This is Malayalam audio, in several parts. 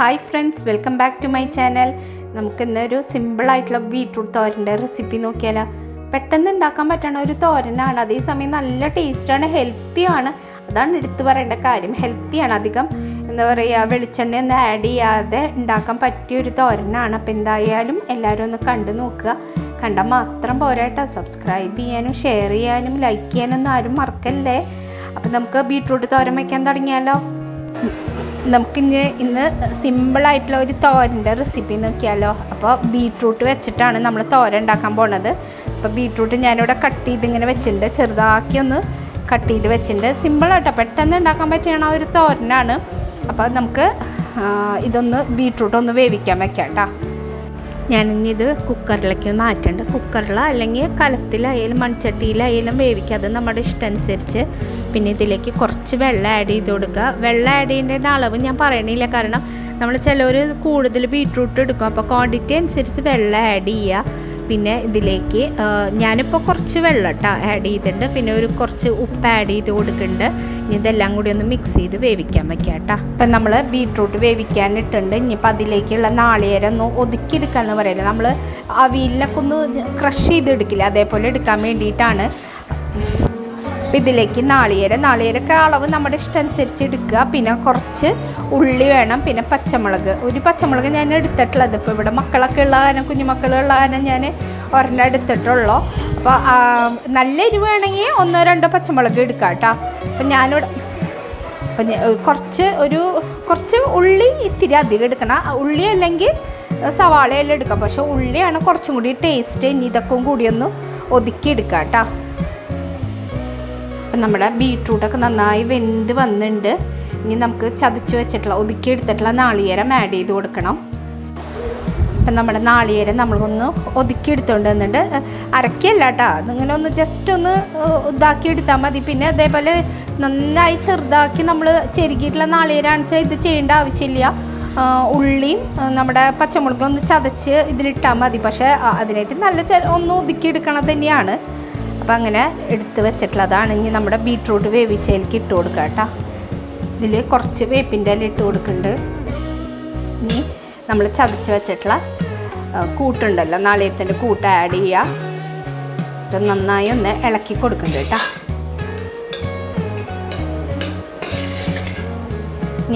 Hi friends welcome back to my channel. നമുക്കിന്നൊരു സിമ്പിളായിട്ടുള്ള ബീട്രൂട്ട് തോരന്റെ റെസിപ്പി നോക്കിയാലോ. പെട്ടെന്ന് ഉണ്ടാക്കാൻ പറ്റണ ഒരു തോരനാണ്. അതേസമയം നല്ല ടേസ്റ്റാണ് ഹെൽത്തിയാണ് അതാണ് എടുത്തു പറയേണ്ട കാര്യം. ഹെൽത്തിയാണ് അധികം. എന്താ പറയുക വെളിച്ചെണ്ണയൊന്നും ആഡ് ചെയ്യാതെ ഉണ്ടാക്കാൻ പറ്റിയ ഒരു തോരനാണ്. അപ്പോൾ എന്തായാലും എല്ലാവരും ഒന്ന് കണ്ടു നോക്കുക. കണ്ടാൽ മാത്രം പോരാട്ടോ സബ്സ്ക്രൈബ് ചെയ്യാനും ഷെയർ ചെയ്യാനും ലൈക്ക് ചെയ്യാനൊന്നും ആരും മറക്കല്ലേ. അപ്പം നമുക്ക് ബീട്രൂട്ട് തോരൻ വയ്ക്കാൻ തുടങ്ങിയാലോ. നമുക്കിന്ന് ഇന്ന് സിമ്പിളായിട്ടുള്ള ഒരു തോരന്റെ റെസിപ്പി നോക്കിയാലോ? അപ്പോൾ ബീട്രൂട്ട് വെച്ചിട്ടാണ് നമ്മൾ തോര ഉണ്ടാക്കാൻ പോണത്. അപ്പോൾ ബീട്രൂട്ട് ഞാനിവിടെ കട്ട് ചെയ്ത് ഇങ്ങനെ വെച്ചിട്ടുണ്ട്. ചെറുതാക്കി ഒന്ന് കട്ട് ചെയ്ത് വെച്ചിട്ടുണ്ട്. സിമ്പിളാട്ടോ പെട്ടെന്ന് ഉണ്ടാക്കാൻ പറ്റുന്ന ഒരു തോരനാണ്. അപ്പോൾ നമുക്ക് ഇതൊന്ന് ബീട്രൂട്ട് ഒന്ന് വേവിക്കാൻ വെക്കാം കേട്ടോ ഞാനിനി ഇത് കുക്കറിലേക്ക് മാറ്റേണ്ട. കുക്കറിൽ അല്ലെങ്കിൽ കലത്തിലായാലും മൺചട്ടിയിലായാലും വേവിക്കുക അത് നമ്മുടെ ഇഷ്ടം അനുസരിച്ച് പിന്നെ ഇതിലേക്ക് കുറച്ച് വെള്ളം ആഡ് ചെയ്ത് കൊടുക്കുക. വെള്ളം ആഡ് ചെയ്യേണ്ട അളവ് ഞാൻ പറയണില്ല. കാരണം നമ്മൾ ചിലർ കൂടുതൽ ബീട്രൂട്ട് എടുക്കും. അപ്പോൾ ക്വാണ്ടിറ്റി അനുസരിച്ച് വെള്ളം ആഡ് ചെയ്യുക. പിന്നെ ഇതിലേക്ക് ഞാനിപ്പോൾ കുറച്ച് വെള്ളം കേട്ടോ ആഡ് ചെയ്തിട്ടുണ്ട് പിന്നെ ഒരു കുറച്ച് ഉപ്പ് ആഡ് ചെയ്ത് കൊടുക്കുന്നുണ്ട് ഇനി ഇതെല്ലാം കൂടി ഒന്ന് മിക്സ് ചെയ്ത് വേവിക്കാൻ വയ്ക്കാം കേട്ടോ ഇപ്പം നമ്മൾ ബീട്രൂട്ട് വേവിക്കാനിട്ടുണ്ട് ഇനിയിപ്പോൾ അതിലേക്കുള്ള നാളികേരം ഒന്ന് ഒതുക്കിയെടുക്കുക എന്ന് പറയില്ല. നമ്മൾ അവിയിലൊക്കെ ഒന്ന് ക്രഷ് ചെയ്തെടുക്കില്ല? അതേപോലെ എടുക്കാൻ വേണ്ടിയിട്ടാണ്. അപ്പം ഇതിലേക്ക് നാളികേരം നാളികേരൊക്കെ അളവ് നമ്മുടെ ഇഷ്ടം അനുസരിച്ച് എടുക്കുക. പിന്നെ കുറച്ച് ഉള്ളി വേണം പിന്നെ പച്ചമുളക്. ഒരു പച്ചമുളക് ഞാൻ എടുത്തിട്ടുള്ളത്. ഇപ്പോൾ ഇവിടെ മക്കളൊക്കെ ഉള്ള കാരണം കുഞ്ഞുമക്കളുള്ള കാരണം ഞാൻ ഒരെണ്ണം എടുത്തിട്ടുള്ളൂ. അപ്പോൾ നല്ല എരിവ് വേണമെങ്കിൽ ഒന്നോ രണ്ടോ പച്ചമുളക് എടുക്കാം കേട്ടോ. അപ്പം ഞാനിവിടെ അപ്പം കുറച്ച് ഒരു കുറച്ച് ഉള്ളി ഇത്തിരി അധികം എടുക്കണം. ഉള്ളി അല്ലെങ്കിൽ സവാളയെല്ലാം എടുക്കാം. പക്ഷേ ഉള്ളിയാണ് കുറച്ചും കൂടി ടേസ്റ്റ് ഇനി ഇതൊക്കെ കൂടി ഒന്ന് ഒതുക്കി എടുക്കാം കേട്ടോ. അപ്പം നമ്മുടെ ബീട്രൂട്ടൊക്കെ നന്നായി വെന്ത് വന്നിട്ടുണ്ട്. ഇനി നമുക്ക് ചതച്ച് വെച്ചിട്ടുള്ള ഒതുക്കിയെടുത്തിട്ടുള്ള നാളികേരം ആഡ് ചെയ്ത് കൊടുക്കണം. അപ്പം നമ്മുടെ നാളികേരം നമ്മളൊന്ന് ഒതുക്കി എടുത്തുകൊണ്ട് വന്നിട്ട് അരക്കല്ല കേട്ടോ അതിങ്ങനെ ഒന്ന് ജസ്റ്റ് ഒന്ന് ഇതാക്കി എടുത്താൽ മതി. പിന്നെ അതേപോലെ നന്നായി ചെറുതാക്കി നമ്മൾ ചെരുകിയിട്ടുള്ള നാളികേരാണെന്ന് വെച്ചാൽ ഇത് ചെയ്യേണ്ട ആവശ്യമില്ല. ഉള്ളിയും നമ്മുടെ പച്ചമുളകും ഒന്ന് ചതച്ച് ഇതിലിട്ടാൽ മതി. പക്ഷേ അതിനായിട്ട് നല്ല ഒന്ന് ഒതുക്കിയെടുക്കണം തന്നെയാണ്. അപ്പം അങ്ങനെ എടുത്ത് വെച്ചിട്ടുള്ളതാണ് ഇനി നമ്മുടെ ബീട്രൂട്ട് വേവിച്ചതിലേക്ക് ഇട്ട് കൊടുക്കുക കേട്ടോ. ഇതിൽ കുറച്ച് വേപ്പിന്റെ ഇല ഇട്ട് കൊടുക്കുന്നുണ്ട്. ഇനി നമ്മൾ ചതച്ച് വെച്ചിട്ടുള്ള കൂട്ടുണ്ടല്ലോ നാളികത്തിന്റെ കൂട്ട് ആഡ് ചെയ്യുക. അപ്പം നന്നായി ഒന്ന് ഇളക്കി കൊടുക്കുന്നുണ്ട് കേട്ടോ.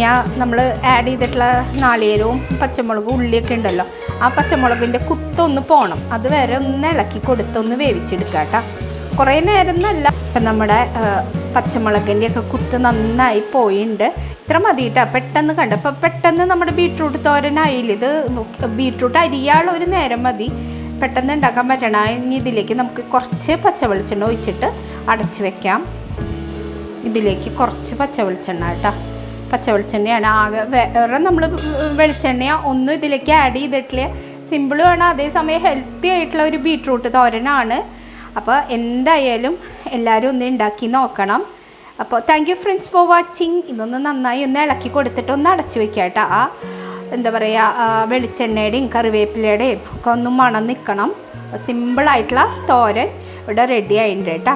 ഞാൻ നമ്മൾ ആഡ് ചെയ്തിട്ടുള്ള നാളികേരവും പച്ചമുളകും ഉള്ളിയൊക്കെ ഉണ്ടല്ലോ ആ പച്ചമുളകിന്റെ കുത്തൊന്ന് പോകണം അത് വരെ ഒന്ന് ഇളക്കി കൊടുത്തൊന്ന് വേവിച്ചെടുക്കാം കേട്ടോ. കുറേ നേരം എന്നല്ല ഇപ്പം നമ്മുടെ പച്ചമുളകിന്റെ ഒക്കെ കുത്ത് നന്നായി പോയിട്ടുണ്ട് ഇത്ര മതി കേട്ടോ പെട്ടെന്ന് കണ്ട? ഇപ്പം പെട്ടെന്ന് നമ്മുടെ ബീട്രൂട്ട് തോരനായില്ല? ഇത് ബീട്രൂട്ട് അരിയാനുള്ള ഒരു നേരം മതി. പെട്ടെന്ന് ഉണ്ടാക്കാൻ പറ്റണ. ഇനി ഇതിലേക്ക് നമുക്ക് കുറച്ച് പച്ച വെളിച്ചെണ്ണ ഒഴിച്ചിട്ട് അടച്ചു വെക്കാം. ഇതിലേക്ക് കുറച്ച് പച്ച വെളിച്ചെണ്ണ കേട്ടോ. പച്ച വെളിച്ചെണ്ണയാണ് ആകെ വേറെ നമ്മൾ വെളിച്ചെണ്ണയോ. ഒന്നും ഇതിലേക്ക് ആഡ് ചെയ്തിട്ടില്ല. സിമ്പിളുമാണ് അതേസമയം ഹെൽത്തി ആയിട്ടുള്ള ഒരു ബീട്രൂട്ട് തോരനാണ്. അപ്പോൾ എന്തായാലും എല്ലാവരും ഒന്ന് ഉണ്ടാക്കി നോക്കണം. അപ്പോൾ thank you friends for watching ഇതൊന്ന് നന്നായി ഒന്ന് ഇളക്കി കൊടുത്തിട്ട് ഒന്ന് അടച്ചു വെക്കുക കേട്ടോ. ആ എന്താ പറയുക വെളിച്ചെണ്ണയുടെയും കറിവേപ്പിലയുടെയും ഒക്കെ ഒന്ന് മണം നിൽക്കണം സിമ്പിളായിട്ടുള്ള തോരൻ ഇവിടെ റെഡി ആയിട്ടുണ്ട് കേട്ടോ.